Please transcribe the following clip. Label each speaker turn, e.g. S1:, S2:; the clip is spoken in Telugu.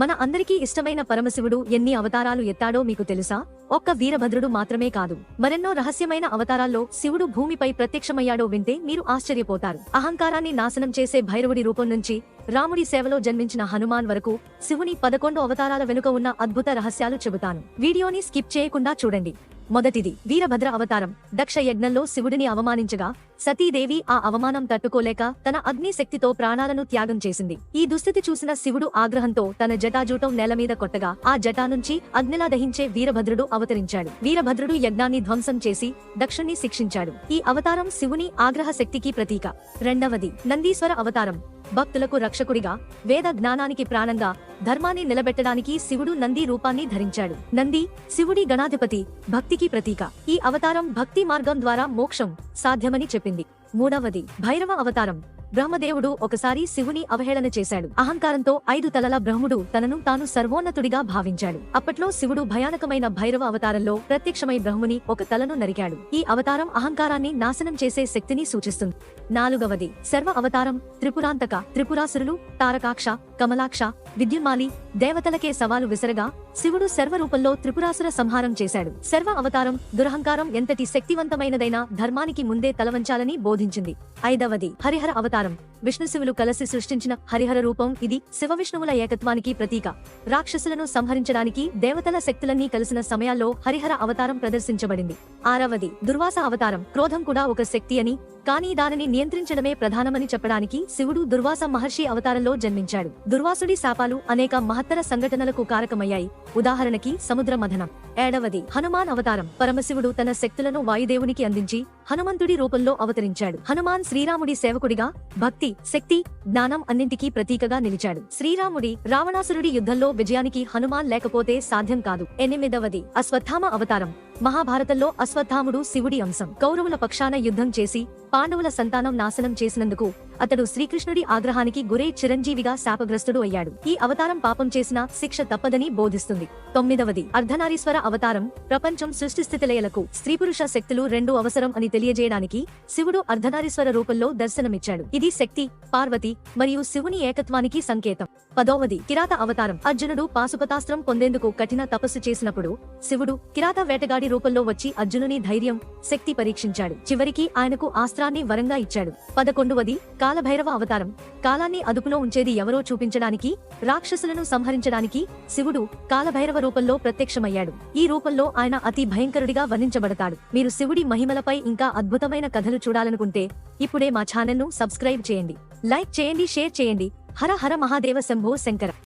S1: మన అందరికీ ఇష్టమైన పరమశివుడు ఎన్ని అవతారాలు ఎత్తాడో మీకు తెలుసా? ఒక్క వీరభద్రుడు మాత్రమే కాదు. మరెన్నో రహస్యమైన అవతారాల్లో శివుడు భూమిపై ప్రత్యక్షమయ్యాడో వింటే మీరు ఆశ్చర్యపోతారు. అహంకారాన్ని నాశనం చేసే భైరవుడి రూపం నుంచి రాముడి సేవలో జన్మించిన హనుమాన్ వరకు శివుని పదకొండు అవతారాల వెనుక ఉన్న అద్భుత రహస్యాలు చెబుతాను. వీడియోని స్కిప్ చేయకుండా చూడండి. మొదటిది వీరభద్ర అవతారం. దక్ష యజ్ఞంలో శివుడిని అవమానించగా సతీదేవి ఆ అవమానం తట్టుకోలేక తన అగ్ని శక్తితో ప్రాణాలను త్యాగం చేసింది. ఈ దుస్థితి చూసిన శివుడు ఆగ్రహంతో తన జటాజూటం నేల మీద కొట్టగా ఆ జటా నుంచి అగ్నిలా దహించే వీరభద్రుడు అవతరించాడు. వీరభద్రుడు యజ్ఞాన్ని ధ్వంసం చేసి దక్షుణ్ణి శిక్షించాడు. ఈ అవతారం శివుని ఆగ్రహ శక్తికి ప్రతీక. రెండవది నందీశ్వర అవతారం. భక్తులకు రక్షకుడిగా వేద జ్ఞానానికి ప్రాణంగా ధర్మాన్ని నిలబెట్టడానికి శివుడు నంది రూపాన్ని ధరించాడు. నంది శివుడి గణాధిపతి భక్తికి ప్రతీక. ఈ అవతారం భక్తి మార్గం ద్వారా మోక్షం సాధ్యమని చెప్పింది. మూడవది భైరవ అవతారం. బ్రహ్మదేవుడు ఒకసారి శివుని అవహేళన చేశాడు. అహంకారంతో ఐదు తలల బ్రహ్ముడు తనను తాను సర్వోన్నతుడిగా భావించాడు. అప్పట్లో శివుడు భయానకమైన భైరవ అవతారంలో ప్రత్యక్షమై బ్రహ్ముని ఒక తలను నరికాడు. ఈ అవతారం అహంకారాన్ని నాశనం చేసే శక్తిని సూచిస్తుంది. నాలుగవది సర్వ అవతారం త్రిపురాంతక త్రిపురాసురులు తారకాక్ష కమలాక్ష విద్యున్మాలి దేవతలకే సవాలు విసరగా శివుడు సర్వరూపంలో త్రిపురాసుర సంహారం చేశాడు. సర్వ అవతారం దురహంకారం ఎంతటి శక్తివంతమైనదైనా ధర్మానికి ముందే తలవంచాలని బోధించింది. ఐదవది హరిహర అవతారం. విష్ణుశివులు కలసి సృష్టించిన హరిహర రూపం ఇది శివ విష్ణువుల ఏకత్వానికి ప్రతీక. రాక్షసులను సంహరించడానికి దేవతల శక్తులన్నీ కలిసిన సమయాల్లో హరిహర అవతారం ప్రదర్శించబడింది. ఆరవది దుర్వాస అవతారం. క్రోధం కూడా ఒక శక్తి అని కానీ దానిని నియంత్రించడమే ప్రధానమని చెప్పడానికి శివుడు దుర్వాస మహర్షి అవతారంలో జన్మించాడు. దుర్వాసుడి శాపాలు అనేక మహత్తర సంఘటనలకు కారకమయ్యాయి. ఉదాహరణకి సముద్ర మథనం. ఏడవది హనుమాన్ అవతారం. పరమశివుడు తన శక్తులను వాయుదేవునికి అందించి హనుమంతుడి రూపంలో అవతరించాడు. హనుమాన్ శ్రీరాముడి సేవకుడిగా భక్తి శక్తి జ్ఞానం అన్నింటికీ ప్రతీకగా నిలిచాడు. శ్రీరాముడి రావణాసురుడి యుద్ధంలో విజయానికి హనుమాన్ లేకపోతే సాధ్యం కాదు. ఎనిమిదవది అశ్వత్థామ అవతారం. మహాభారతంలో అశ్వత్థాముడు శివుడి అంశం. కౌరవుల పక్షాన యుద్ధం చేసి పాండవుల సంతానం నాశనం చేసినందుకు అతడు శ్రీకృష్ణుడి ఆగ్రహానికి గురై చిరంజీవిగా శాపగ్రస్తుడు అయ్యాడు. ఈ అవతారం పాపం చేసిన శిక్ష తప్పదని బోధిస్తుంది. తొమ్మిదవది. అర్ధనారీశ్వర అవతారం ప్రపంచం సృష్టి స్థితిలయలకు స్త్రీ పురుష శక్తులు రెండు అవసరం అని తెలియజేయడానికి శివుడు అర్ధనారీశ్వర రూపంలో దర్శనమిచ్చాడు. ఇది శక్తి పార్వతి మరియు శివుని ఏకత్వానికి సంకేతం. పదోవది. కిరాత అవతారం. అర్జునుడు పాశుపతాస్త్రం పొందేందుకు కఠిన తపస్సు చేసినప్పుడు శివుడు కిరాత వేటగాడి రూపంలో వచ్చి అర్జునుని ధైర్యం శక్తి పరీక్షించాడు. చివరికి ఆయనకు ఆస్త్రాన్ని వరంగా ఇచ్చాడు. పదకొండవది కాలభైరవ అవతారం. కాలాన్ని అదుపులో ఉంచేది ఎవరో చూపించడానికి రాక్షసులను సంహరించడానికి శివుడు కాలభైరవ రూపంలో ప్రత్యక్షమయ్యాడు. ఈ రూపంలో ఆయన అతి భయంకరుడిగా వర్ణించబడతాడు. మీరు శివుడి మహిమలపై ఇంకా అద్భుతమైన కథలు చూడాలనుకుంటే ఇప్పుడే మా ఛానల్ను సబ్స్క్రైబ్ చేయండి. లైక్ చేయండి షేర్ చేయండి. హర హర మహాదేవ శంభో శంకర.